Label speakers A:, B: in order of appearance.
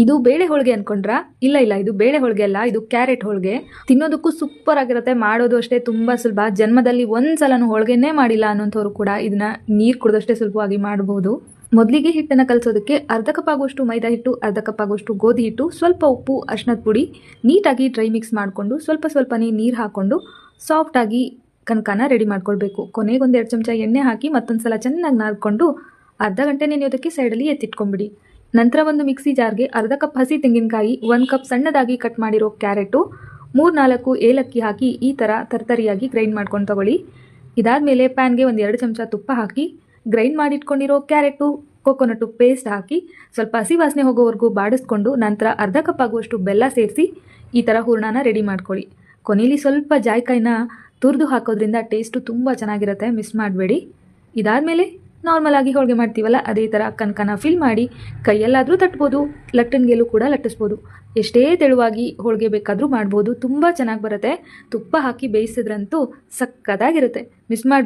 A: ಇದು ಬೇಳೆ ಹೋಳಿಗೆ ಅನ್ಕೊಂಡ್ರಾ? ಇಲ್ಲ ಇಲ್ಲ, ಇದು ಬೇಳೆ ಹೋಳಿಗೆ ಅಲ್ಲ, ಇದು ಕ್ಯಾರೆಟ್ ಹೋಳಿಗೆ. ತಿನ್ನೋದಕ್ಕೂ ಸೂಪರ್ ಆಗಿರುತ್ತೆ, ಮಾಡೋದು ಅಷ್ಟೇ ತುಂಬಾ ಸುಲಭ. ಜನ್ಮದಲ್ಲಿ ಒಂದ್ಸಲನೂ ಹೋಳಿಗೆನೇ ಮಾಡಿಲ್ಲ ಅನ್ನೋಂಥವ್ರು ಕೂಡ ಇದನ್ನ ನೀರು ಕುಡಿದಷ್ಟೇ ಸುಲಭವಾಗಿ ಮಾಡಬಹುದು ಮೊದಲಿಗೆ ಹಿಟ್ಟನ್ನು ಕಲಿಸೋದಕ್ಕೆ ಅರ್ಧ ಕಪ್ ಆಗುವಷ್ಟು ಮೈದಾ ಹಿಟ್ಟು, ಅರ್ಧ ಕಪ್ ಆಗುವಷ್ಟು ಗೋಧಿ ಹಿಟ್ಟು, ಸ್ವಲ್ಪ ಉಪ್ಪು ಅರ್ಶನದ ಪುಡಿ, ನೀಟಾಗಿ ಡ್ರೈ ಮಿಕ್ಸ್ ಮಾಡಿಕೊಂಡು ಸ್ವಲ್ಪ ಸ್ವಲ್ಪನೇ ನೀರು ಹಾಕ್ಕೊಂಡು ಸಾಫ್ಟಾಗಿ ಕನಕನ ರೆಡಿ ಮಾಡ್ಕೊಳ್ಬೇಕು. ಕೊನೆಗೊಂದು ಎರಡು ಚಮಚ ಎಣ್ಣೆ ಹಾಕಿ ಮತ್ತೊಂದು ಸಲ ಚೆನ್ನಾಗಿ ನಾದ್ಕೊಂಡು ಅರ್ಧ ಗಂಟೆ ನೆನೆಯೋದಕ್ಕೆ ಸೈಡಲ್ಲಿ ಎತ್ತಿಟ್ಕೊಂಬಿಡಿ ನಂತರ ಒಂದು ಮಿಕ್ಸಿ ಜಾರ್ಗೆ ಅರ್ಧ ಕಪ್ ಹಸಿ ತೆಂಗಿನಕಾಯಿ, ಒಂದು ಕಪ್ ಸಣ್ಣದಾಗಿ ಕಟ್ ಮಾಡಿರೋ ಕ್ಯಾರೆಟು ಮೂರು ನಾಲ್ಕು ಏಲಕ್ಕಿ ಹಾಕಿ ಈ ಥರ ತರ್ತರಿಯಾಗಿ ಗ್ರೈಂಡ್ ಮಾಡ್ಕೊಂಡು ತಗೊಳ್ಳಿ. ಇದಾದಮೇಲೆ ಪ್ಯಾನ್ಗೆ ಒಂದು ಎರಡು ಚಮಚ ತುಪ್ಪ ಹಾಕಿ ಗ್ರೈಂಡ್ ಮಾಡಿಟ್ಕೊಂಡಿರೋ ಕ್ಯಾರೆಟು ಕೊಕೊನಟ್ಟು ಪೇಸ್ಟ್ ಹಾಕಿ ಸ್ವಲ್ಪ ಹಸಿ ವಾಸನೆ ಹೋಗೋವರೆಗೂ ಬಾಡಿಸ್ಕೊಂಡು ನಂತರ ಅರ್ಧ ಕಪ್ ಆಗುವಷ್ಟು ಬೆಲ್ಲ ಸೇರಿಸಿ ಈ ಥರ ಹೂರ್ಣನ ರೆಡಿ ಮಾಡ್ಕೊಳ್ಳಿ. ಕೊನೆಯಲ್ಲಿ ಸ್ವಲ್ಪ ಜಾಯ್ಕಾಯಿನ ತುರಿದು ಹಾಕೋದ್ರಿಂದ ಟೇಸ್ಟು ತುಂಬ ಚೆನ್ನಾಗಿರುತ್ತೆ, ಮಿಸ್ ಮಾಡಬೇಡಿ. ಇದಾದಮೇಲೆ ನಾರ್ಮಲ್ ಆಗಿ ಹೋಳಿಗೆ ಮಾಡ್ತೀವಲ್ಲ, ಅದೇ ಥರ ಕನಕನ ಫಿಲ್ ಮಾಡಿ, ಕೈಯಲ್ಲಾದರೂ ತಟ್ಬೋದು, ಲಟ್ಟಣಿಗೆಲ್ಲೂ ಕೂಡ ಲಟ್ಟಿಸ್ಬೋದು. ಎಷ್ಟೇ ತೆಳುವಾಗಿ ಹೋಳಿಗೆ ಬೇಕಾದರೂ ಮಾಡ್ಬೋದು, ತುಂಬ ಚೆನ್ನಾಗಿ ಬರುತ್ತೆ. ತುಪ್ಪ ಹಾಕಿ ಬೇಯಿಸಿದ್ರಂತೂ ಸಕ್ಕದಾಗಿರುತ್ತೆ ಮಿಸ್ ಮಾಡಿ